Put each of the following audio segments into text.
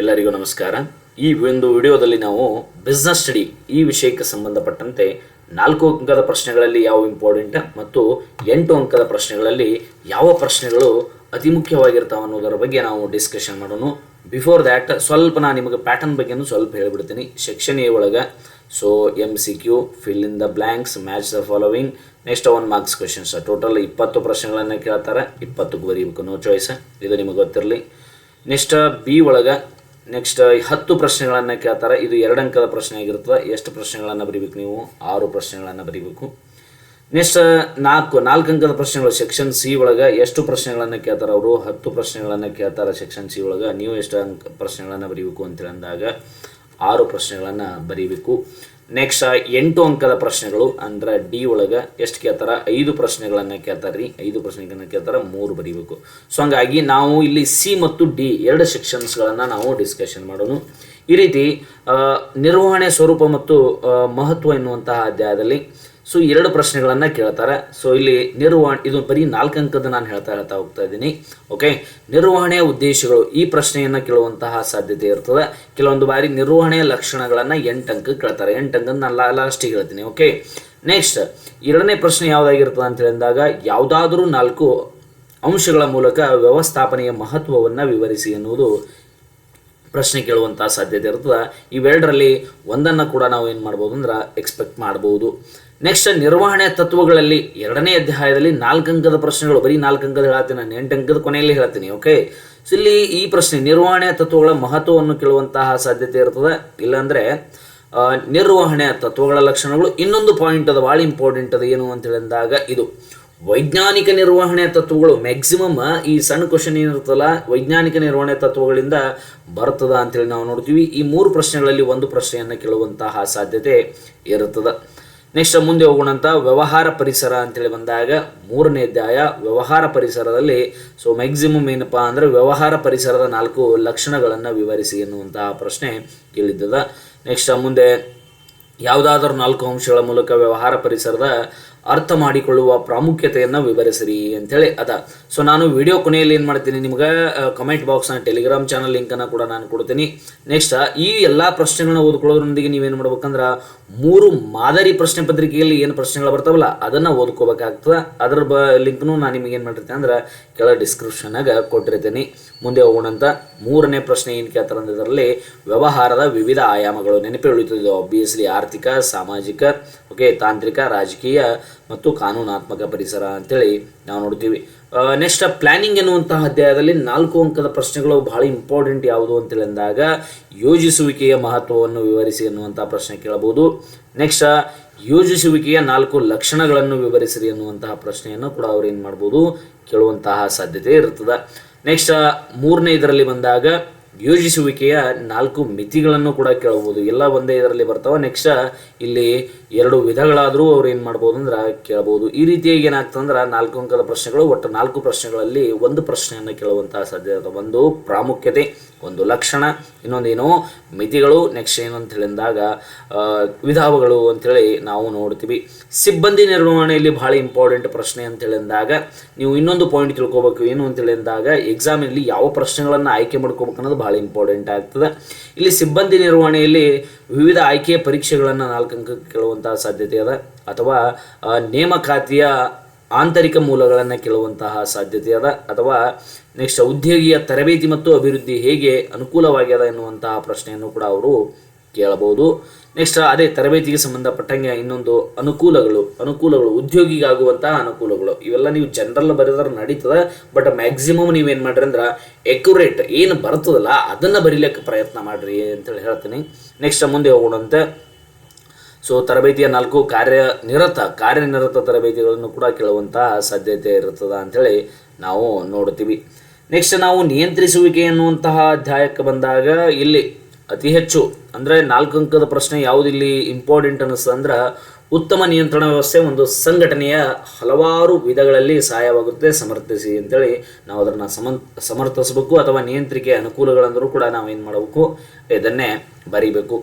ಎಲ್ಲರಿಗೂ ನಮಸ್ಕಾರ. ಈ ಒಂದು ವಿಡಿಯೋದಲ್ಲಿ ನಾವು ಬಿಸ್ನೆಸ್ ಸ್ಟಡಿ ಈ ವಿಷಯಕ್ಕೆ ಸಂಬಂಧಪಟ್ಟಂತೆ ನಾಲ್ಕು ಅಂಕದ ಪ್ರಶ್ನೆಗಳಲ್ಲಿ ಯಾವ ಇಂಪಾರ್ಟೆಂಟ್ ಮತ್ತು ಎಂಟು ಅಂಕದ ಪ್ರಶ್ನೆಗಳಲ್ಲಿ ಯಾವ ಪ್ರಶ್ನೆಗಳು ಅತಿ ಮುಖ್ಯವಾಗಿರ್ತಾವೆ ಅನ್ನೋದರ ಬಗ್ಗೆ ನಾವು ಡಿಸ್ಕಷನ್ ಮಾಡೋಣ. ಬಿಫೋರ್ ದ್ಯಾಟ್ ಸ್ವಲ್ಪ ನಾನು ನಿಮಗೆ ಪ್ಯಾಟರ್ನ್ ಬಗ್ಗೆನೂ ಸ್ವಲ್ಪ ಹೇಳಿಬಿಡ್ತೀನಿ. ಸೆಕ್ಷನ್ ಎ ಒಳಗೆ so M C Q fill in the blanks match the following next one marks questions total ಇಪ್ಪತ್ತು ಪ್ರಶ್ನೆಗಳನ್ನು ಕೇಳ್ತಾರೆ. ಇಪ್ಪತ್ತಕ್ಕೆ ಬರೀಬೇಕು. ನೋ ಚಾಯ್ಸ್ ಇದು ನಿಮಗೆ ಗೊತ್ತಿರಲಿ. ನೆಕ್ಸ್ಟ್ ಬಿ ಒಳಗೆ ನೆಕ್ಸ್ಟ್ ಹತ್ತು ಪ್ರಶ್ನೆಗಳನ್ನು ಕೇಳ್ತಾರೆ. ಇದು ಎರಡು ಅಂಕದ ಪ್ರಶ್ನೆ ಆಗಿರ್ತದೆ ಎಷ್ಟು ಪ್ರಶ್ನೆಗಳನ್ನು ಬರೀಬೇಕು ನೀವು? ಆರು ಪ್ರಶ್ನೆಗಳನ್ನು ಬರೀಬೇಕು. ನೆಕ್ಸ್ಟ್ ನಾಲ್ಕು ನಾಲ್ಕು ಅಂಕದ ಪ್ರಶ್ನೆಗಳು. ಸೆಕ್ಷನ್ ಸಿ ಒಳಗೆ ಎಷ್ಟು ಪ್ರಶ್ನೆಗಳನ್ನು ಕೇಳ್ತಾರೆ ಅವರು? ಹತ್ತು ಪ್ರಶ್ನೆಗಳನ್ನು ಕೇಳ್ತಾರೆ ಸೆಕ್ಷನ್ ಸಿ ಒಳಗೆ. ನೀವು ಎಷ್ಟು ಅಂಕ ಪ್ರಶ್ನೆಗಳನ್ನು ಬರೀಬೇಕು ಅಂತೇಳಿ ಅಂದಾಗ ಆರು ಪ್ರಶ್ನೆಗಳನ್ನು ಬರೀಬೇಕು. ನೆಕ್ಸ್ಟ್ ಎಂಟು ಅಂಕದ ಪ್ರಶ್ನೆಗಳು. ಅಂದ್ರೆ ಡಿ ಒಳಗೆ ಎಷ್ಟು ಕೇಳ್ತಾರ? ಐದು ಪ್ರಶ್ನೆಗಳನ್ನು ಕೇಳ್ತಾರೆ ರೀ. ಐದು ಪ್ರಶ್ನೆಗಳನ್ನು ಕೇಳ್ತಾರ, ಮೂರು ಬರೀಬೇಕು. ಸೊ ಹಂಗಾಗಿ ನಾವು ಇಲ್ಲಿ ಸಿ ಮತ್ತು ಡಿ ಎರಡು ಸೆಕ್ಷನ್ಸ್ಗಳನ್ನು ನಾವು ಡಿಸ್ಕಷನ್ ಮಾಡೋಣ. ಈ ರೀತಿ ನಿರ್ವಹಣೆ ಸ್ವರೂಪ ಮತ್ತು ಮಹತ್ವ ಎನ್ನುವಂತಹ ಅಧ್ಯಾಯದಲ್ಲಿ ಸೊ ಎರಡು ಪ್ರಶ್ನೆಗಳನ್ನು ಕೇಳ್ತಾರೆ. ಸೊ ಇಲ್ಲಿ ನಿರ್ವಹಣೆ, ಇದು ಬರೀ ನಾಲ್ಕು ಅಂಕದ ನಾನು ಹೇಳ್ತಾ ಹೇಳ್ತಾ ಹೋಗ್ತಾ ಇದ್ದೀನಿ. ಓಕೆ ನಿರ್ವಹಣೆಯ ಉದ್ದೇಶಗಳು ಈ ಪ್ರಶ್ನೆಯನ್ನು ಕೇಳುವಂತಹ ಸಾಧ್ಯತೆ ಇರ್ತದೆ. ಕೆಲವೊಂದು ಬಾರಿ ನಿರ್ವಹಣೆಯ ಲಕ್ಷಣಗಳನ್ನು ಎಂಟು ಅಂಕ ಕೇಳ್ತಾರೆ. ಎಂಟು ಅಂಕದ ನಾನು ಲಾಸ್ಟಿಗೆ ಹೇಳ್ತೀನಿ. ಓಕೆ ನೆಕ್ಸ್ಟ್ ಎರಡನೇ ಪ್ರಶ್ನೆ ಯಾವುದಾಗಿರ್ತದೆ ಅಂತ ಹೇಳಿದಾಗ ಯಾವುದಾದ್ರೂ ನಾಲ್ಕು ಅಂಶಗಳ ಮೂಲಕ ವ್ಯವಸ್ಥಾಪನೆಯ ಮಹತ್ವವನ್ನು ವಿವರಿಸಿ ಎನ್ನುವುದು ಪ್ರಶ್ನೆ ಕೇಳುವಂಥ ಸಾಧ್ಯತೆ ಇರ್ತದೆ. ಇವೆರಡರಲ್ಲಿ ಒಂದನ್ನು ಕೂಡ ನಾವು ಏನು ಮಾಡ್ಬೋದು ಅಂದ್ರೆ ಎಕ್ಸ್ಪೆಕ್ಟ್ ಮಾಡ್ಬೋದು. ನೆಕ್ಸ್ಟ್ ನಿರ್ವಹಣೆ ತತ್ವಗಳಲ್ಲಿ ಎರಡನೇ ಅಧ್ಯಾಯದಲ್ಲಿ ನಾಲ್ಕು ಅಂಕದ ಪ್ರಶ್ನೆಗಳು. ಬರೀ ನಾಲ್ಕು ಅಂಕದ ಹೇಳ್ತೀನಿ, ನಾನು ಎಂಟು ಅಂಕದ ಕೊನೆಯಲ್ಲಿ ಹೇಳ್ತೀನಿ ಓಕೆ ಇಲ್ಲಿ ಈ ಪ್ರಶ್ನೆ, ನಿರ್ವಹಣೆ ತತ್ವಗಳ ಮಹತ್ವವನ್ನು ಕೇಳುವಂತಹ ಸಾಧ್ಯತೆ ಇರ್ತದೆ. ಇಲ್ಲಾಂದರೆ ನಿರ್ವಹಣೆ ತತ್ವಗಳ ಲಕ್ಷಣಗಳು ಇನ್ನೊಂದು ಪಾಯಿಂಟ್ ಅದು, ಭಾಳ ಇಂಪಾರ್ಟೆಂಟ್ ಅದು, ಏನು ಅಂತ ಹೇಳಿದಾಗ ಇದು. ವೈಜ್ಞಾನಿಕ ನಿರ್ವಹಣೆ ತತ್ವಗಳು ಮ್ಯಾಕ್ಸಿಮಮ್ ಈ ಸಣ್ಣ ಕ್ವಶನ್ ಏನಿರ್ತಲ್ಲ ವೈಜ್ಞಾನಿಕ ನಿರ್ವಹಣೆ ತತ್ವಗಳಿಂದ ಬರ್ತದ ಅಂತೇಳಿ ನಾವು ನೋಡ್ತೀವಿ. ಈ ಮೂರು ಪ್ರಶ್ನೆಗಳಲ್ಲಿ ಒಂದು ಪ್ರಶ್ನೆಯನ್ನು ಕೇಳುವಂತಹ ಸಾಧ್ಯತೆ ಇರುತ್ತದೆ. ನೆಕ್ಸ್ಟ್ ಮುಂದೆ ಹೋಗೋಣ ಅಂತ ವ್ಯವಹಾರ ಪರಿಸರ ಅಂತೇಳಿ ಬಂದಾಗ ಮೂರನೇ ಅಧ್ಯಾಯ ವ್ಯವಹಾರ ಪರಿಸರದಲ್ಲಿ ಸೊ ಮ್ಯಾಕ್ಸಿಮಮ್ ಏನಪ್ಪಾ ಅಂದ್ರೆ ವ್ಯವಹಾರ ಪರಿಸರದ ನಾಲ್ಕು ಲಕ್ಷಣಗಳನ್ನು ವಿವರಿಸಿ ಎನ್ನುವಂತಹ ಪ್ರಶ್ನೆ ಕೇಳಿದ್ದದ. ನೆಕ್ಸ್ಟ್ ಮುಂದೆ ಯಾವುದಾದರೂ ನಾಲ್ಕು ಅಂಶಗಳ ಮೂಲಕ ವ್ಯವಹಾರ ಪರಿಸರದ ಅರ್ಥ ಮಾಡಿಕೊಳ್ಳುವ ಪ್ರಾಮುಖ್ಯತೆಯನ್ನು ವಿವರಿಸಿರಿ ಅಂತೇಳಿ ಅದ. ಸೊ ನಾನು ವಿಡಿಯೋ ಕೊನೆಯಲ್ಲಿ ಏನು ಮಾಡ್ತೀನಿ ನಿಮ್ಗೆ ಕಮೆಂಟ್ ಬಾಕ್ಸ್ನ ಟೆಲಿಗ್ರಾಮ್ ಚಾನಲ್ ಲಿಂಕನ್ನು ಕೂಡ ನಾನು ಕೊಡ್ತೀನಿ. ನೆಕ್ಸ್ಟ್ ಈ ಎಲ್ಲ ಪ್ರಶ್ನೆಗಳನ್ನ ಓದ್ಕೊಳ್ಳೋದ್ರೊಂದಿಗೆ ನೀವೇನು ಮಾಡ್ಬೇಕಂದ್ರೆ ಮೂರು ಮಾದರಿ ಪ್ರಶ್ನೆ ಪತ್ರಿಕೆಯಲ್ಲಿ ಏನು ಪ್ರಶ್ನೆಗಳು ಬರ್ತಾವಲ್ಲ, ಅದನ್ನು ಓದ್ಕೋಬೇಕಾಗ್ತದೆ. ಅದರ ಬ ಲಿಂಕ್ನು ನಾನು ನಿಮಗೆ ಏನು ಮಾಡಿರ್ತೀನಿ ಅಂದ್ರೆ ಕೆಳ ಡಿಸ್ಕ್ರಿಪ್ಷನ್ನಾಗ ಕೊಟ್ಟಿರ್ತೀನಿ. ಮುಂದೆ ಹೋಗೋಣ ಅಂತ ಮೂರನೇ ಪ್ರಶ್ನೆ ಏನು ಕೇಳ್ತಾರೆ ಅಂದ್ರೆ ಇದರಲ್ಲಿ ವ್ಯವಹಾರದ ವಿವಿಧ ಆಯಾಮಗಳು ನೆನಪಿ ಉಳಿತದೆ ಆಬ್ವಿಯಸ್ಲಿ ಆರ್ಥಿಕ, ಸಾಮಾಜಿಕ ಓಕೆ ತಾಂತ್ರಿಕ, ರಾಜಕೀಯ ಮತ್ತು ಕಾನೂನಾತ್ಮಕ ಪರಿಸರ ಅಂತೇಳಿ ನಾವು ನೋಡ್ತೀವಿ. ನೆಕ್ಸ್ಟ್ ಪ್ಲಾನಿಂಗ್ ಎನ್ನುವಂತಹ ಅಧ್ಯಾಯದಲ್ಲಿ ನಾಲ್ಕು ಅಂಕದ ಪ್ರಶ್ನೆಗಳು ಬಹಳ ಇಂಪಾರ್ಟೆಂಟ್ ಯಾವುದು ಅಂತೇಳಿ ಅಂದಾಗ ಯೋಜಿಸುವಿಕೆಯ ಮಹತ್ವವನ್ನು ವಿವರಿಸಿ ಎನ್ನುವಂಥ ಪ್ರಶ್ನೆ ಕೇಳಬಹುದು. ನೆಕ್ಸ್ಟ್ ಯೋಜಿಸುವಿಕೆಯ ನಾಲ್ಕು ಲಕ್ಷಣಗಳನ್ನು ವಿವರಿಸಿರಿ ಎನ್ನುವಂತಹ ಪ್ರಶ್ನೆಯನ್ನು ಕೂಡ ಅವ್ರು ಏನು ಮಾಡ್ಬೋದು ಕೇಳುವಂತಹ ಸಾಧ್ಯತೆ ಇರ್ತದೆ. ನೆಕ್ಸ್ಟ್ ಮೂರನೇ ಇದರಲ್ಲಿ ಬಂದಾಗ ಯೋಜಿಸುವಿಕೆಯ ನಾಲ್ಕು ಮಿತಿಗಳನ್ನು ಕೂಡ ಕೇಳಬಹುದು. ಎಲ್ಲ ಒಂದೇ ಇದರಲ್ಲಿ ಬರ್ತಾವ. ನೆಕ್ಸ್ಟ್ ಇಲ್ಲಿ ಎರಡು ವಿಧಗಳಾದರೂ ಅವ್ರು ಏನು ಮಾಡ್ಬೋದು ಅಂದ್ರೆ ಕೇಳಬಹುದು. ಈ ರೀತಿಯಾಗಿ ಏನಾಗ್ತಂದ್ರೆ ನಾಲ್ಕು ಅಂಕದ ಪ್ರಶ್ನೆಗಳು, ಒಟ್ಟು ನಾಲ್ಕು ಪ್ರಶ್ನೆಗಳಲ್ಲಿ ಒಂದು ಪ್ರಶ್ನೆಯನ್ನು ಕೇಳುವಂತಹ ಸಾಧ್ಯತೆ. ಒಂದು ಪ್ರಾಮುಖ್ಯತೆ. ಒಂದು ಲಕ್ಷಣ, ಇನ್ನೊಂದೇನು ಮಿತಿಗಳು ನೆಕ್ಸ್ಟ್ ಏನು ಅಂತ ಹೇಳಿದಾಗ ವಿಧಾವಗಳು ಅಂತೇಳಿ ನಾವು ನೋಡ್ತೀವಿ. ಸಿಬ್ಬಂದಿ ನಿರ್ವಹಣೆಯಲ್ಲಿ ಬಹಳ ಇಂಪಾರ್ಟೆಂಟ್ ಪ್ರಶ್ನೆ ಅಂತ ಹೇಳಿದಾಗ, ನೀವು ಇನ್ನೊಂದು ಪಾಯಿಂಟ್ ತಿಳ್ಕೊಬೇಕು. ಏನು ಅಂತ ಹೇಳಿದಾಗ ಎಕ್ಸಾಮಿನಲ್ಲಿ ಯಾವ ಪ್ರಶ್ನೆಗಳನ್ನು ಆಯ್ಕೆ ಮಾಡ್ಕೋಬೇಕು ಅನ್ನೋದು ಬಹಳ ಇಂಪಾರ್ಟೆಂಟ್ ಆಗ್ತದೆ. ಇಲ್ಲಿ ಸಿಬ್ಬಂದಿ ನಿರ್ವಹಣೆಯಲ್ಲಿ ವಿವಿಧ ಆಯ್ಕೆಯ ಪರೀಕ್ಷೆಗಳನ್ನು ನಾಲ್ಕು ಅಂಕಕ್ಕೆ ಕೇಳುವಂತಹ ಸಾಧ್ಯತೆ ಅದ. ಅಥವಾ ನೇಮಕಾತಿಯ ಆಂತರಿಕ ಮೂಲಗಳನ್ನು ಕೇಳುವಂತಹ ಸಾಧ್ಯತೆ ಅದ. ಅಥವಾ ನೆಕ್ಸ್ಟ್ ಉದ್ಯೋಗಿಯ ತರಬೇತಿ ಮತ್ತು ಅಭಿವೃದ್ಧಿ ಹೇಗೆ ಅನುಕೂಲವಾಗ್ಯದ ಎನ್ನುವಂತಹ ಪ್ರಶ್ನೆಯನ್ನು ಕೂಡ ಅವರು ಕೇಳಬಹುದು. ನೆಕ್ಸ್ಟ್ ಅದೇ ತರಬೇತಿಗೆ ಸಂಬಂಧಪಟ್ಟಂಗೆ ಇನ್ನೊಂದು ಅನುಕೂಲಗಳು ಅನುಕೂಲಗಳು, ಉದ್ಯೋಗಿಗಾಗುವಂತಹ ಅನುಕೂಲಗಳು. ಇವೆಲ್ಲ ನೀವು ಜನರಲ್ ಬರೆದ್ರೆ ನಡೀತದೆ ಬಟ್ ಮ್ಯಾಕ್ಸಿಮಮ್ ನೀವೇನು ಮಾಡ್ರಿ ಅಂದ್ರೆ ಎಕ್ಯುರೇಟ್ ಏನು ಬರ್ತದಲ್ಲ ಅದನ್ನು ಬರೀಲಿಕ್ಕೆ ಪ್ರಯತ್ನ ಮಾಡ್ರಿ ಅಂತೇಳಿ ಹೇಳ್ತೀನಿ. ನೆಕ್ಸ್ಟ್ ಮುಂದೆ ಹೋಗೋಣಂತೆ. ಸೊ ತರಬೇತಿಯ ನಾಲ್ಕು ಕಾರ್ಯನಿರತ ಕಾರ್ಯನಿರತ ತರಬೇತಿಗಳನ್ನು ಕೂಡ ಕೇಳುವಂತಹ ಸಾಧ್ಯತೆ ಇರುತ್ತದೆ ಅಂಥೇಳಿ ನಾವು ನೋಡ್ತೀವಿ ನೆಕ್ಸ್ಟ್ ನಾವು ನಿಯಂತ್ರಿಸುವಿಕೆ ಎನ್ನುವಂತಹ ಅಧ್ಯಾಯಕ್ಕೆ ಬಂದಾಗ ಇಲ್ಲಿ ಅತಿ ಹೆಚ್ಚು, ಅಂದರೆ ನಾಲ್ಕು ಅಂಕದ ಪ್ರಶ್ನೆ ಯಾವುದಿಲ್ಲಿ ಇಂಪಾರ್ಟೆಂಟ್ ಅನ್ನಿಸ್ತದೆ ಅಂದ್ರೆ ಉತ್ತಮ ನಿಯಂತ್ರಣ ವ್ಯವಸ್ಥೆ ಒಂದು ಸಂಘಟನೆಯ ಹಲವಾರು ವಿಧಗಳಲ್ಲಿ ಸಹಾಯವಾಗುತ್ತೆ, ಸಮರ್ಥಿಸಿ ಅಂತೇಳಿ ನಾವು ಅದನ್ನು ಸಮನ್, ಸಮರ್ಥಿಸಬೇಕು ಅಥವಾ ನಿಯಂತ್ರಿಕೆ ಅನುಕೂಲಗಳಂದರೂ ಕೂಡ ನಾವು ಏನು ಮಾಡಬೇಕು, ಇದನ್ನೇ ಬರೀಬೇಕು.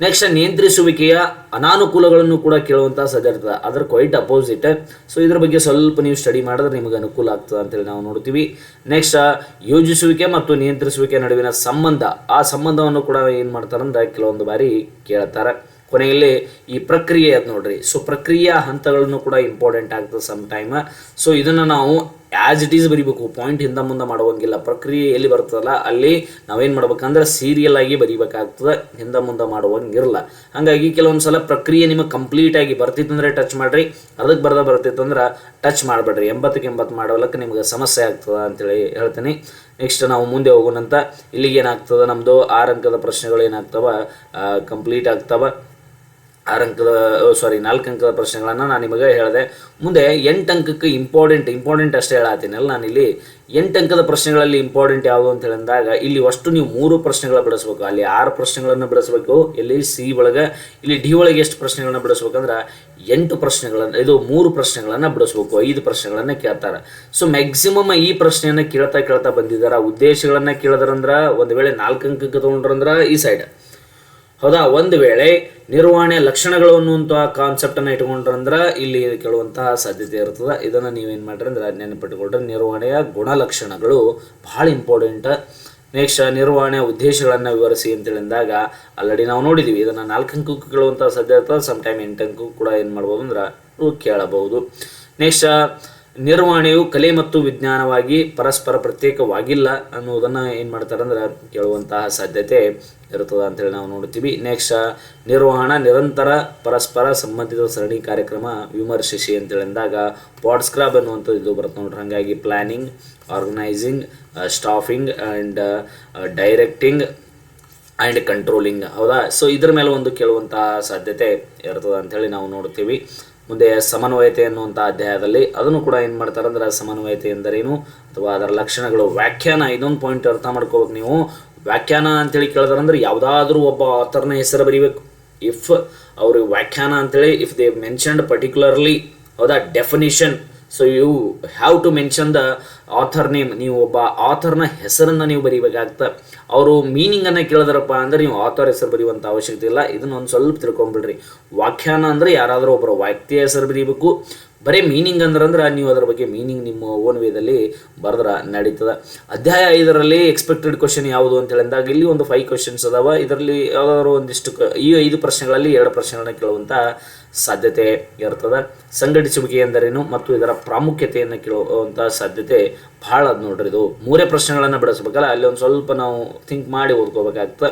ನೆಕ್ಸ್ಟ್ ನಿಯಂತ್ರಿಸುವಿಕೆಯ ಅನಾನುಕೂಲಗಳನ್ನು ಕೂಡ ಕೇಳುವಂಥ ಇರ್ತದೆ ಅದರ ಕ್ವೈಟ್ ಅಪೋಸಿಟ್ ಸೊ ಇದ್ರ ಬಗ್ಗೆ ಸ್ವಲ್ಪ ನೀವು ಸ್ಟಡಿ ಮಾಡಿದ್ರೆ ನಿಮಗೆ ಅನುಕೂಲ ಆಗ್ತದೆ ಅಂತೇಳಿ ನಾವು ನೋಡ್ತೀವಿ ನೆಕ್ಸ್ಟ್ ಯೋಜಿಸುವಿಕೆ ಮತ್ತು ನಿಯಂತ್ರಿಸುವಿಕೆ ನಡುವಿನ ಸಂಬಂಧ. ಆ ಸಂಬಂಧವನ್ನು ಕೂಡ ಏನು ಮಾಡ್ತಾರಂದ್ರೆ ಕೆಲವೊಂದು ಬಾರಿ ಕೇಳ್ತಾರೆ. ಕೊನೆಯಲ್ಲಿ ಈ ಪ್ರಕ್ರಿಯೆ ಅದು ನೋಡ್ರಿ. ಸೊ ಪ್ರಕ್ರಿಯೆಯ ಹಂತಗಳನ್ನು ಕೂಡ ಇಂಪಾರ್ಟೆಂಟ್ ಆಗ್ತದೆ ಸಮ್ ಟೈಮ್ ಸೊ ಇದನ್ನು ನಾವು ಆ್ಯಸ್ ಇಟ್ ಈಸ್ ಬರಿಬೇಕು ಪಾಯಿಂಟ್ ಹಿಂದೆ ಮುಂದೆ ಮಾಡುವಂಗಿಲ್ಲ. ಪ್ರಕ್ರಿಯೆ ಎಲ್ಲಿ ಬರ್ತದಲ್ಲ, ಅಲ್ಲಿ ನಾವೇನು ಮಾಡ್ಬೇಕಂದ್ರೆ ಸೀರಿಯಲ್ ಆಗಿ ಬರಿಬೇಕಾಗ್ತದೆ, ಹಿಂದೆ ಮುಂದೆ ಮಾಡುವಂಗಿರಲ್ಲ. ಹಾಗಾಗಿ ಕೆಲವೊಂದು ಸಲ ಪ್ರಕ್ರಿಯೆ ನಿಮಗೆ ಕಂಪ್ಲೀಟ್ ಆಗಿ ಬರ್ತಿತ್ತಂದ್ರೆ ಟಚ್ ಮಾಡ್ರಿ. ಅದಕ್ಕೆ ಬರ್ದ ಬರ್ತಿತ್ತಂದ್ರೆ ಟಚ್ ಮಾಡಬೇಡ್ರಿ. ಎಂಬತ್ತಕ್ಕೆ ಎಂಬತ್ತು ಮಾಡೋಲಕ್ಕೆ ನಿಮ್ಗೆ ಸಮಸ್ಯೆ ಆಗ್ತದೆ ಅಂತೇಳಿ ಹೇಳ್ತೀನಿ. ನೆಕ್ಸ್ಟ್ ನಾವು ಮುಂದೆ ಹೋಗೋಣಂತ. ಇಲ್ಲಿಗೆ ಏನಾಗ್ತದೆ ನಮ್ಮದು ಆರು ಅಂಕದ ಪ್ರಶ್ನೆಗಳು ಏನಾಗ್ತವ ಕಂಪ್ಲೀಟ್ ಆಗ್ತವ. ಆರು ಅಂಕದ ಸಾರಿ ನಾಲ್ಕು ಅಂಕದ ಪ್ರಶ್ನೆಗಳನ್ನು ನಾನು ನಿಮಗೆ ಹೇಳಿದೆ. ಮುಂದೆ ಎಂಟು ಅಂಕಕ್ಕೆ ಇಂಪಾರ್ಟೆಂಟ್ ಇಂಪಾರ್ಟೆಂಟ್ ಅಷ್ಟೇ ಹೇಳತ್ತೀನಲ್ಲ ನಾನು ಇಲ್ಲಿ ಎಂಟು ಅಂಕದ ಪ್ರಶ್ನೆಗಳಲ್ಲಿ ಇಂಪಾರ್ಟೆಂಟ್ ಯಾವುದು ಅಂತ ಹೇಳಿದಾಗ, ಇಲ್ಲಿ ಅಷ್ಟು ನೀವು ಮೂರು ಪ್ರಶ್ನೆಗಳ ಬಿಡಿಸ್ಬೇಕು. ಅಲ್ಲಿ ಆರು ಪ್ರಶ್ನೆಗಳನ್ನು ಬಿಡಿಸ್ಬೇಕು, ಇಲ್ಲಿ ಸಿ ಒಳಗೆ, ಇಲ್ಲಿ ಡಿ ಒಳಗೆ ಎಷ್ಟು ಪ್ರಶ್ನೆಗಳನ್ನು ಬಿಡಿಸ್ಬೇಕಂದ್ರೆ ಎಂಟು ಪ್ರಶ್ನೆಗಳನ್ನು, ಇದು ಮೂರು ಪ್ರಶ್ನೆಗಳನ್ನು ಬಿಡಿಸ್ಬೇಕು, ಐದು ಪ್ರಶ್ನೆಗಳನ್ನು ಕೇಳ್ತಾರೆ. ಸೊ ಮ್ಯಾಕ್ಸಿಮಮ್ ಈ ಪ್ರಶ್ನೆಯನ್ನು ಕೇಳ್ತಾ ಕೇಳ್ತಾ ಬಂದಿದ್ದಾರೆ ಉದ್ದೇಶಗಳನ್ನು ಕೇಳಿದ್ರಂದ್ರೆ, ಒಂದು ವೇಳೆ ನಾಲ್ಕು ಅಂಕಕ್ಕೆ ತೊಗೊಂಡ್ರಂದ್ರೆ ಈ ಸೈಡ್ ಹೌದಾ? ಒಂದು ವೇಳೆ ನಿರ್ವಹಣೆ ಲಕ್ಷಣಗಳು ಅನ್ನುವಂಥ ಕಾನ್ಸೆಪ್ಟನ್ನು ಇಟ್ಕೊಂಡ್ರಂದ್ರೆ ಇಲ್ಲಿ ಕೇಳುವಂತಹ ಸಾಧ್ಯತೆ ಇರ್ತದೆ. ಇದನ್ನು ನೀವೇನು ಮಾಡ್ರಿ ಅಂದ್ರೆ ನೆನಪಿಟ್ಟುಕೊಂಡ್ರೆ ನಿರ್ವಹಣೆಯ ಗುಣಲಕ್ಷಣಗಳು ಭಾಳ ಇಂಪಾರ್ಟೆಂಟ್ ನೆಕ್ಸ್ಟ್ ನಿರ್ವಹಣೆಯ ಉದ್ದೇಶಗಳನ್ನು ವಿವರಿಸಿ ಅಂತೇಳಿದಾಗ ಆಲ್ರೆಡಿ ನಾವು ನೋಡಿದ್ದೀವಿ ಇದನ್ನು ನಾಲ್ಕು ಅಂಕಕ್ಕೂ ಕೇಳುವಂಥ ಸಾಧ್ಯ ಇರ್ತದೆ. ಸಮ್ ಟೈಮ್ ಎಂಟು ಅಂಕಕ್ಕೂ ಕೂಡ ಏನು ಮಾಡ್ಬೋದು ಅಂದ್ರೆ ಕೇಳಬಹುದು. ನೆಕ್ಸ್ಟ್ ನಿರ್ವಹಣೆಯು ಕಲೆ ಮತ್ತು ವಿಜ್ಞಾನವಾಗಿ ಪರಸ್ಪರ ಪ್ರತ್ಯೇಕವಾಗಿಲ್ಲ ಅನ್ನೋದನ್ನು ಏನು ಮಾಡ್ತಾರೆ ಅಂದ್ರೆ ಕೇಳುವಂತಹ ಸಾಧ್ಯತೆ ಇರ್ತದೆ ಅಂತೇಳಿ ನಾವು ನೋಡ್ತೀವಿ. ನೆಕ್ಸ್ಟ್ ನಿರ್ವಹಣಾ ನಿರಂತರ ಪರಸ್ಪರ ಸಂಬಂಧಿತ ಸರಣಿ ಕಾರ್ಯಕ್ರಮ ವಿಮರ್ಶಿಸಿ ಅಂತೇಳಿ ಅಂದಾಗ ಪಾಡ್ಸ್ಕ್ರಾಬ್ ಅನ್ನುವಂಥದ್ದು ಇದು ಬರುತ್ತೆ ನೋಡ್ರಿ. ಹಾಗಾಗಿ planning organising staffing and directing and controlling ಹೌದಾ? ಸೊ ಇದ್ರ ಮೇಲೆ ಒಂದು ಕೇಳುವಂತಹ ಸಾಧ್ಯತೆ ಇರ್ತದೆ ಅಂಥೇಳಿ ನಾವು ನೋಡ್ತೀವಿ. ಮುಂದೆ ಸಮನ್ವಯತೆ ಅನ್ನುವಂಥ ಅಧ್ಯಾಯದಲ್ಲಿ ಅದನ್ನು ಕೂಡ ಏನು ಮಾಡ್ತಾರೆ ಅಂದ್ರೆ ಸಮನ್ವಯತೆ ಎಂದರೇನು? ಅಥವಾ ಅದರ ಲಕ್ಷಣಗಳು. ವ್ಯಾಖ್ಯಾನ ಇದೊಂದು ಪಾಯಿಂಟ್ ಅರ್ಥ ಮಾಡ್ಕೋಬೇಕು ನೀವು. ವ್ಯಾಖ್ಯಾನ ಅಂತೇಳಿ ಕೇಳಿದ್ರಂದ್ರೆ ಯಾವುದಾದ್ರೂ ಒಬ್ಬ ಆಥರ್ನ ಹೆಸರು ಬರೀಬೇಕು. ಇಫ್ ಅವರು ವ್ಯಾಖ್ಯಾನ ಅಂತೇಳಿ ಇಫ್ ದೇ ಮೆನ್ಷನ್ಡ್ ಪರ್ಟಿಕ್ಯುಲರ್ಲಿ ಹೌದಾ? Definition so you have to mention the author name ನೀವು ಒಬ್ಬ ಆಥರ್ನ ಹೆಸರನ್ನು ನೀವು ಬರೀಬೇಕಾಗ್ತದೆ ಅವರು ಮೀನಿಂಗನ್ನು ಕೇಳಿದ್ರಪ್ಪ ಅಂದರೆ ನೀವು ಆಥರ್ ಹೆಸರು ಬರೆಯುವಂಥ ಅವಶ್ಯಕತೆ ಇಲ್ಲ. ಇದನ್ನ ಒಂದು ಸ್ವಲ್ಪ ತಿಳ್ಕೊಂಬಿಡ್ರಿ. ವ್ಯಾಖ್ಯಾನ ಅಂದರೆ ಯಾರಾದರೂ ಒಬ್ಬರು ವ್ಯಕ್ತಿಯ ಹೆಸರು ಬರೀಬೇಕು. ಬರೀ ಮೀನಿಂಗ್ ಅಂದ್ರೆ ಅಂದ್ರೆ ನೀವು ಅದರ ಬಗ್ಗೆ ಮೀನಿಂಗ್ ನಿಮ್ಮ ಓನ್ ವೇದಲ್ಲಿ ಬರೆದ್ರೆ ನಡೀತದೆ. ಅಧ್ಯಾಯ ಐದರಲ್ಲಿ ಎಕ್ಸ್ಪೆಕ್ಟೆಡ್ ಕ್ವಶನ್ ಯಾವುದು ಅಂತ ಹೇಳಿದಾಗ ಇಲ್ಲಿ ಒಂದು ಫೈವ್ ಕ್ವಶನ್ಸ್ ಅದಾವ. ಇದರಲ್ಲಿ ಯಾವ್ದಾದ್ರು ಒಂದಿಷ್ಟು ಈ ಐದು ಪ್ರಶ್ನೆಗಳಲ್ಲಿ ಎರಡು ಪ್ರಶ್ನೆಗಳನ್ನ ಕೇಳುವಂಥ ಸಾಧ್ಯತೆ ಇರ್ತದೆ. ಸಂಘಟಿಸುವಿಕೆ ಎಂದರೇನು ಮತ್ತು ಇದರ ಪ್ರಾಮುಖ್ಯತೆಯನ್ನು ಕೇಳುವಂಥ ಸಾಧ್ಯತೆ ಭಾಳ ಅದು ನೋಡ್ರಿ ಇದು. ಮೂರೇ ಪ್ರಶ್ನೆಗಳನ್ನು ಬಿಡಿಸ್ಬೇಕಲ್ಲ, ಅಲ್ಲಿ ಒಂದು ಸ್ವಲ್ಪ ನಾವು ಥಿಂಕ್ ಮಾಡಿ ಓದ್ಕೋಬೇಕಾಗ್ತದೆ.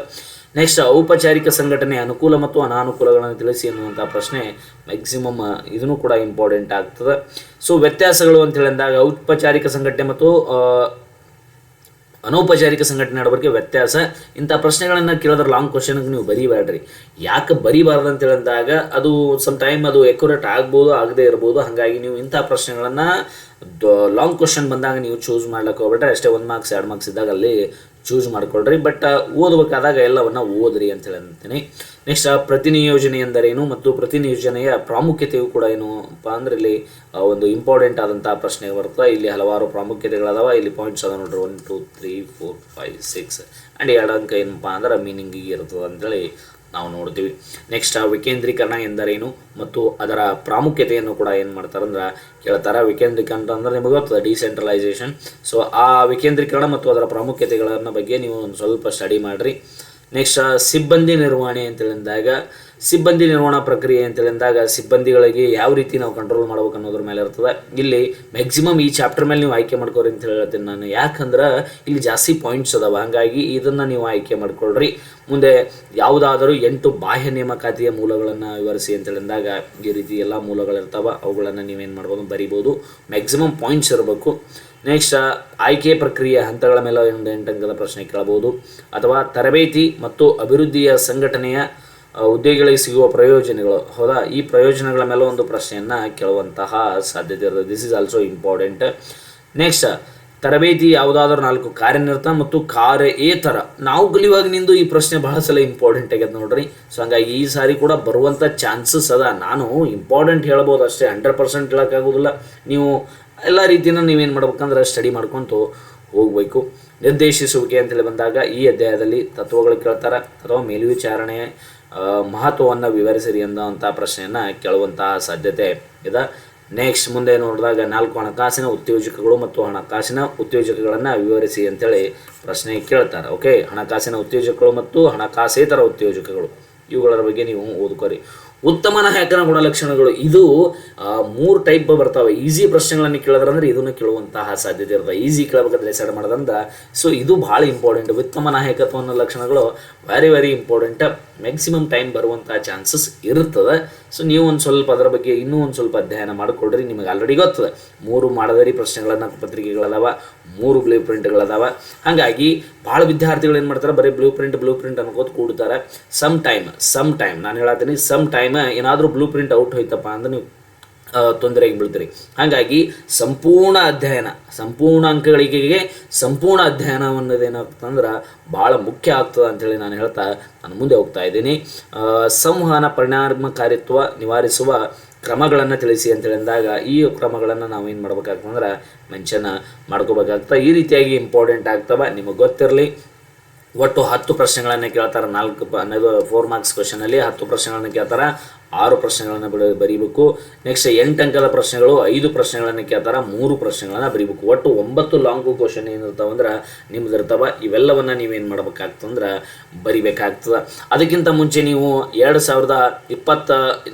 ನೆಕ್ಸ್ಟ್ ಔಪಚಾರಿಕ ಸಂಘಟನೆ ಅನುಕೂಲ ಮತ್ತು ಅನಾನುಕೂಲಗಳನ್ನು ತಿಳಿಸಿ ಎನ್ನುವಂಥ ಪ್ರಶ್ನೆ ಮ್ಯಾಕ್ಸಿಮಮ್ ಇದನ್ನು ಕೂಡ ಇಂಪಾರ್ಟೆಂಟ್ ಆಗ್ತದೆ. ಸೊ ವ್ಯತ್ಯಾಸಗಳು ಅಂತ ಹೇಳಿದಾಗ ಔಪಚಾರಿಕ ಸಂಘಟನೆ ಮತ್ತು ಅನೌಪಚಾರಿಕ ಸಂಘಟನೆ ನಡವಳಿಕೆ ವ್ಯತ್ಯಾಸ. ಇಂಥ ಪ್ರಶ್ನೆಗಳನ್ನು ಕೇಳಿದ್ರೆ ಲಾಂಗ್ ಕ್ವಶನ್ಗೆ ನೀವು ಬರೀಬೇಡ್ರಿ ಯಾಕೆ ಬರೀಬಾರ್ದು ಅಂತ ಹೇಳಿದಾಗ ಅದು ಸಮ್ ಟೈಮ್ ಅದು ಎಕ್ಯುರೇಟ್ ಆಗ್ಬೋದು, ಆಗದೆ ಇರ್ಬೋದು. ಹಾಗಾಗಿ ನೀವು ಇಂಥ ಪ್ರಶ್ನೆಗಳನ್ನು ಲಾಂಗ್ ಕ್ವಶನ್ ಬಂದಾಗ ನೀವು ಚೂಸ್ ಮಾಡ್ಲಿಕ್ಕೆ ಹೋಗ್ಬಿಟ್ರೆ ಅಷ್ಟೇ ಒಂದು ಮಾರ್ಕ್ಸ್ ಎರಡು ಮಾರ್ಕ್ಸ್ ಇದ್ದಾಗ ಅಲ್ಲಿ ಚೂಸ್ ಮಾಡ್ಕೊಳ್ರಿ. ಬಟ್ ಓದಬೇಕಾದಾಗ ಎಲ್ಲವನ್ನ ಓದ್ರಿ ಅಂತ ಅಂತೀನಿ ನೆಕ್ಸ್ಟ್ ಪ್ರತಿನಿಯೋಜನೆ ಎಂದರೇನು ಮತ್ತು ಪ್ರತಿನಿಯೋಜನೆಯ ಪ್ರಾಮುಖ್ಯತೆಯು ಕೂಡ ಏನಪ್ಪ ಅಂದ್ರೆ ಇಲ್ಲಿ ಒಂದು ಇಂಪಾರ್ಟೆಂಟ್ ಆದಂತಹ ಪ್ರಶ್ನೆ ಬರ್ತದೆ ಇಲ್ಲಿ ಹಲವಾರು ಪ್ರಾಮುಖ್ಯತೆಗಳದಾವ. ಇಲ್ಲಿ ಪಾಯಿಂಟ್ಸ್ ಅದ ನೋಡ್ರಿ. One two three four five six and ಎರಡು ಅಂಕ ಏನಪ್ಪ ಅಂದ್ರೆ ಮೀನಿಂಗಿಗೆ ಇರ್ತದೆ ಅಂತೇಳಿ ನಾವು ನೋಡ್ತೀವಿ. ನೆಕ್ಸ್ಟ್ ವಿಕೇಂದ್ರೀಕರಣ ಎಂದರೇನು ಮತ್ತು ಅದರ ಪ್ರಾಮುಖ್ಯತೆಯನ್ನು ಕೂಡ ಏನು ಮಾಡ್ತಾರೆ ಅಂದ್ರೆ ಕೇಳ್ತಾರೆ. ವಿಕೇಂದ್ರೀಕರಣ ಅಂದ್ರೆ ನಿಮಗೆ ಗೊತ್ತದೆ ಡಿಸೆಂಟ್ರಲೈಸೇಷನ್ ಸೊ ಆ ವಿಕೇಂದ್ರೀಕರಣ ಮತ್ತು ಅದರ ಪ್ರಾಮುಖ್ಯತೆಗಳನ್ನ ಬಗ್ಗೆ ನೀವು ಒಂದು ಸ್ವಲ್ಪ ಸ್ಟಡಿ ಮಾಡಿರಿ. ನೆಕ್ಸ್ಟ್ ಸಿಬ್ಬಂದಿ ನಿರ್ವಹಣೆ ಅಂತೇಳಿದಾಗ ಸಿಬ್ಬಂದಿ ನಿರ್ವಹಣಾ ಪ್ರಕ್ರಿಯೆ ಅಂತೇಳಿದಾಗ ಸಿಬ್ಬಂದಿಗಳಿಗೆ ಯಾವ ರೀತಿ ನಾವು ಕಂಟ್ರೋಲ್ ಮಾಡ್ಬೇಕು ಅನ್ನೋದ್ರ ಮೇಲೆ ಇರ್ತದೆ. ಇಲ್ಲಿ ಮ್ಯಾಕ್ಸಿಮಮ್ ಈ ಚಾಪ್ಟರ್ ಮೇಲೆ ನೀವು ಆಯ್ಕೆ ಮಾಡ್ಕೋರಿ ಅಂತ ಹೇಳ್ತೀನಿ ನಾನು. ಯಾಕಂದ್ರೆ ಇಲ್ಲಿ ಜಾಸ್ತಿ ಪಾಯಿಂಟ್ಸ್ ಅದಾವ. ಹಾಗಾಗಿ ಇದನ್ನು ನೀವು ಆಯ್ಕೆ ಮಾಡ್ಕೊಳ್ರಿ. ಮುಂದೆ ಯಾವುದಾದರೂ ಎಂಟು ಬಾಹ್ಯ ನೇಮಕಾತಿಯ ಮೂಲಗಳನ್ನು ವಿವರಿಸಿ ಅಂತ ಹೇಳಿದಾಗ ಈ ರೀತಿ ಎಲ್ಲ ಮೂಲಗಳಿರ್ತಾವ. ಅವುಗಳನ್ನು ನೀವೇನು ಮಾಡ್ಬೋದು ಬರಿಬೋದು. ಮ್ಯಾಕ್ಸಿಮಮ್ ಪಾಯಿಂಟ್ಸ್ ಇರಬೇಕು. ನೆಕ್ಸ್ಟ್ ಆಯ್ಕೆ ಪ್ರಕ್ರಿಯೆ ಹಂತಗಳ ಮೇಲೆ ಒಂದು ಎಂಟು ಅಂಕದ ಪ್ರಶ್ನೆ ಕೇಳಬಹುದು ಅಥವಾ ತರಬೇತಿ ಮತ್ತು ಅಭಿವೃದ್ಧಿಯ ಸಂಘಟನೆಯ ಉದ್ಯೋಗಿಗಳಿಗೆ ಸಿಗುವ ಪ್ರಯೋಜನಗಳು. ಹೌದಾ? ಈ ಪ್ರಯೋಜನಗಳ ಮೇಲೆ ಒಂದು ಪ್ರಶ್ನೆಯನ್ನು ಕೇಳುವಂತಹ ಸಾಧ್ಯತೆ ಇರುತ್ತೆ. This is also important next ತರಬೇತಿ ಯಾವುದಾದ್ರೂ ನಾಲ್ಕು ಕಾರ್ಯನಿರತ ಮತ್ತು ಕಾರ್ಯೇತರ. ನಾವು ಕಲಿಯುವಾಗಿನಿಂದ ಈ ಪ್ರಶ್ನೆ ಬಹಳ ಸಲ ಇಂಪಾರ್ಟೆಂಟ್ ಆಗ್ಯದ ನೋಡ್ರಿ. ಸೊ ಹಂಗಾಗಿ ಈ ಸಾರಿ ಕೂಡ ಬರುವಂಥ ಚಾನ್ಸಸ್ ಅದ. ನಾನು ಇಂಪಾರ್ಟೆಂಟ್ ಹೇಳ್ಬೋದು ಅಷ್ಟೇ. ಹಂಡ್ರೆಡ್ ಪರ್ಸೆಂಟ್ ಹೇಳೋಕ್ಕಾಗೋದಿಲ್ಲ. ನೀವು ಎಲ್ಲ ರೀತಿಯೂ ನೀವೇನು ಮಾಡ್ಬೇಕಂದ್ರೆ ಸ್ಟಡಿ ಮಾಡ್ಕೊಂತು ಹೋಗಬೇಕು. ನಿರ್ದೇಶಿಸುವಿಕೆ ಅಂತೇಳಿ ಬಂದಾಗ ಈ ಅಧ್ಯಾಯದಲ್ಲಿ ತತ್ವಗಳು ಕೇಳ್ತಾರೆ. ಅಥವಾ ಮೇಲ್ವಿಚಾರಣೆ ಮಹತ್ವವನ್ನು ವಿವರಿಸಿರಿ ಎಂದಂಥ ಪ್ರಶ್ನೆಯನ್ನು ಕೇಳುವಂತಹ ಸಾಧ್ಯತೆ ಇದೆ. ನೆಕ್ಸ್ಟ್ ಮುಂದೆ ನೋಡಿದಾಗ ನಾಲ್ಕು ಹಣಕಾಸಿನ ಉತ್ತೇಜಕಗಳು ಮತ್ತು ಹಣಕಾಸಿನ ಉತ್ತೇಜಕಗಳನ್ನು ವಿವರಿಸಿ ಅಂತೇಳಿ ಪ್ರಶ್ನೆ ಕೇಳ್ತಾರೆ. ಓಕೆ ಹಣಕಾಸಿನ ಉತ್ತೇಜಕಗಳು ಮತ್ತು ಹಣಕಾಸೇತರ ಉತ್ತೇಜಕಗಳು. ಇವುಗಳ ಬಗ್ಗೆ ನೀವು ಓದ್ಕೋರಿ. ಉತ್ತಮ ನಾಯಕನ ಗುಣಲಕ್ಷಣಗಳು. ಇದು ಮೂರು ಟೈಪ್ ಬರ್ತಾವೆ. ಈಸಿ ಪ್ರಶ್ನೆಗಳನ್ನು ಕೇಳಿದ್ರಂದ್ರೆ ಇದನ್ನು ಕೇಳುವಂತಹ ಸಾಧ್ಯತೆ ಇರ್ತದೆ. ಈಸಿ ಕೇಳಬೇಕಾದ್ರೆ ಡಿಸೈಡ್ ಮಾಡೋದಂದ್ರೆ ಸೊ ಇದು ಭಾಳ ಇಂಪಾರ್ಟೆಂಟ್ ಉತ್ತಮ ನಾಯಕತ್ವ ಲಕ್ಷಣಗಳು very very important maximum time ಬರುವಂತಹ ಚಾನ್ಸಸ್ ಇರ್ತದೆ. ಸೊ ನೀವು ಒಂದು ಸ್ವಲ್ಪ ಅದರ ಬಗ್ಗೆ ಇನ್ನೂ ಒಂದು ಸ್ವಲ್ಪ ಅಧ್ಯಯನ ಮಾಡಿಕೊಡ್ರಿ ನಿಮಗೆ ಆಲ್ರೆಡಿ ಗೊತ್ತದೆ. ಮೂರು ಮಾಡದರಿ ಪ್ರಶ್ನೆಗಳನ್ನು ಪತ್ರಿಕೆಗಳದಾವ ಮೂರು ಬ್ಲೂ ಪ್ರಿಂಟ್ಗಳದಾವ ಹಾಗಾಗಿ ಭಾಳ ವಿದ್ಯಾರ್ಥಿಗಳು ಏನು ಮಾಡ್ತಾರೆ, ಬರೀ ಬ್ಲೂ ಪ್ರಿಂಟ್ ಬ್ಲೂ ಪ್ರಿಂಟ್ ಅನ್ಕೋತ ಕೂಡ್ತಾರೆ. ಸಮ್ ಟೈಮ್ ಸಮ್ ಟೈಮ್ ನಾನು ಹೇಳತ್ತೀನಿ ಸಮ್ ಟೈಮ್ ಏನಾದರೂ ಬ್ಲೂ ಪ್ರಿಂಟ್ ಔಟ್ ಹೋಯ್ತಪ್ಪ ಅಂದ್ರೆ ನೀವು ತೊಂದರೆಗೆ ಬೀಳ್ತೀರಿ. ಹಾಗಾಗಿ ಸಂಪೂರ್ಣ ಅಧ್ಯಯನ, ಸಂಪೂರ್ಣ ಅಂಕಗಳಿಗೆ ಸಂಪೂರ್ಣ ಅಧ್ಯಯನ ಅನ್ನೋದೇನಾಗ್ತಂದ್ರೆ ಭಾಳ ಮುಖ್ಯ ಆಗ್ತದೆ ಅಂತೇಳಿ ನಾನು ಹೇಳ್ತಾ, ನಾನು ಮುಂದೆ ಹೋಗ್ತಾ ಇದ್ದೀನಿ. ಸಂವಹನ ಪರಿಣಾಮಕಾರಿತ್ವ ನಿವಾರಿಸುವ ಕ್ರಮಗಳನ್ನು ತಿಳಿಸಿ ಅಂತೇಳಿ ಅಂದಾಗ ಈ ಕ್ರಮಗಳನ್ನು ನಾವು ಏನು ಮಾಡ್ಬೇಕಾಗ್ತಂದ್ರೆ ಮೆನ್ಷನ್ ಮಾಡ್ಕೋಬೇಕಾಗ್ತದೆ. ಈ ರೀತಿಯಾಗಿ ಇಂಪಾರ್ಟೆಂಟ್ ಆಗ್ತವೆ. ನಿಮಗೆ ಗೊತ್ತಿರಲಿ. ಒಟ್ಟು ಹತ್ತು ಪ್ರಶ್ನೆಗಳನ್ನು ಕೇಳ್ತಾರೆ. ನಾಲ್ಕು ಅನ್ನೋದು ಫೋರ್ ಮಾರ್ಕ್ಸ್ ಕ್ವಶನಲ್ಲಿ ಹತ್ತು ಪ್ರಶ್ನೆಗಳನ್ನು ಕೇಳ್ತಾರೆ. ಆರು ಪ್ರಶ್ನೆಗಳನ್ನು ಬಿಡ ಬರೀಬೇಕು. ನೆಕ್ಸ್ಟ್ ಎಂಟು ಅಂಕದ ಪ್ರಶ್ನೆಗಳು, ಐದು ಪ್ರಶ್ನೆಗಳನ್ನು ಕೇಳ್ತಾರ, ಮೂರು ಪ್ರಶ್ನೆಗಳನ್ನು ಬರೀಬೇಕು. ಒಟ್ಟು ಒಂಬತ್ತು ಲಾಂಗು ಕ್ವಶನ್ ಏನಿರ್ತಾವೆ ಅಂದ್ರೆ ನಿಮ್ದು ಇರ್ತಾವ. ಇವೆಲ್ಲವನ್ನು ನೀವೇನು ಮಾಡ್ಬೇಕಾಗ್ತಂದ್ರೆ ಬರಿಬೇಕಾಗ್ತದೆ. ಅದಕ್ಕಿಂತ ಮುಂಚೆ ನೀವು ಎರಡು ಸಾವಿರದ ಇಪ್ಪತ್ತ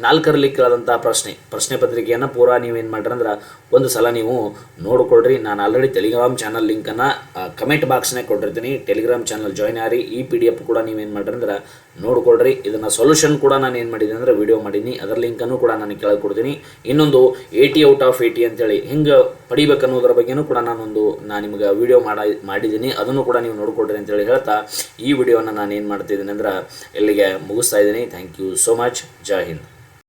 ನಾಲ್ಕರಲ್ಲಿ ಕೇಳಿದಂಥ ಪ್ರಶ್ನೆ ಪ್ರಶ್ನೆ ಪತ್ರಿಕೆಯನ್ನು ಪೂರಾ ನೀವೇನು ಮಾಡ್ರಿ ಅಂದ್ರೆ ಒಂದು ಸಲ ನೀವು ನೋಡಿಕೊಡ್ರಿ ನಾನು ಆಲ್ರೆಡಿ ಟೆಲಿಗ್ರಾಮ್ ಚಾನಲ್ ಲಿಂಕನ್ನು ಕಮೆಂಟ್ ಬಾಕ್ಸ್ನಾಗ ಕೊಟ್ಟಿರ್ತೀನಿ. ಟೆಲಿಗ್ರಾಮ್ ಚಾನಲ್ ಜಾಯ್ನ್ ಆರಿ. ಈ ಪಿ ಡಿ ಎಫ್ ಕೂಡ ನೀವೇನು ಮಾಡ್ರಿ ಅಂದ್ರೆ ನೋಡ್ಕೊಳ್ರಿ. ಇದನ್ನು ಸೊಲ್ಯೂಷನ್ ಕೂಡ ನಾನು ಏನು ಮಾಡಿದೆ ಅಂದರೆ ವಿಡಿಯೋ ಮಾಡೀನಿ. ಅದರ ಲಿಂಕನ್ನು ಕೂಡ ನಾನು ಕೆಳಗೆ ಕೊಡ್ತೀನಿ. ಇನ್ನೊಂದು ಏಯ್ಟಿ ಔಟ್ ಆಫ್ ಏಯ್ಟಿ ಅಂತೇಳಿ ಹೆಂಗೆ ಪಡಿಬೇಕನ್ನೋದ್ರ ಬಗ್ಗೆನೂ ಕೂಡ ನಾನೊಂದು ನಾನು ನಿಮ್ಗೆ ವಿಡಿಯೋ ಮಾಡಿ ಮಾಡಿದ್ದೀನಿ ಅದನ್ನು ಕೂಡ ನೀವು ನೋಡ್ಕೊಡ್ರಿ ಅಂತೇಳಿ ಹೇಳ್ತಾ ಈ ವಿಡಿಯೋನ ನಾನು ಏನು ಮಾಡ್ತಿದ್ದೀನಿ ಅಂದ್ರೆ ಇಲ್ಲಿಗೆ ಮುಗಿಸ್ತಾ ಇದ್ದೀನಿ. Thank you so much Jai Hind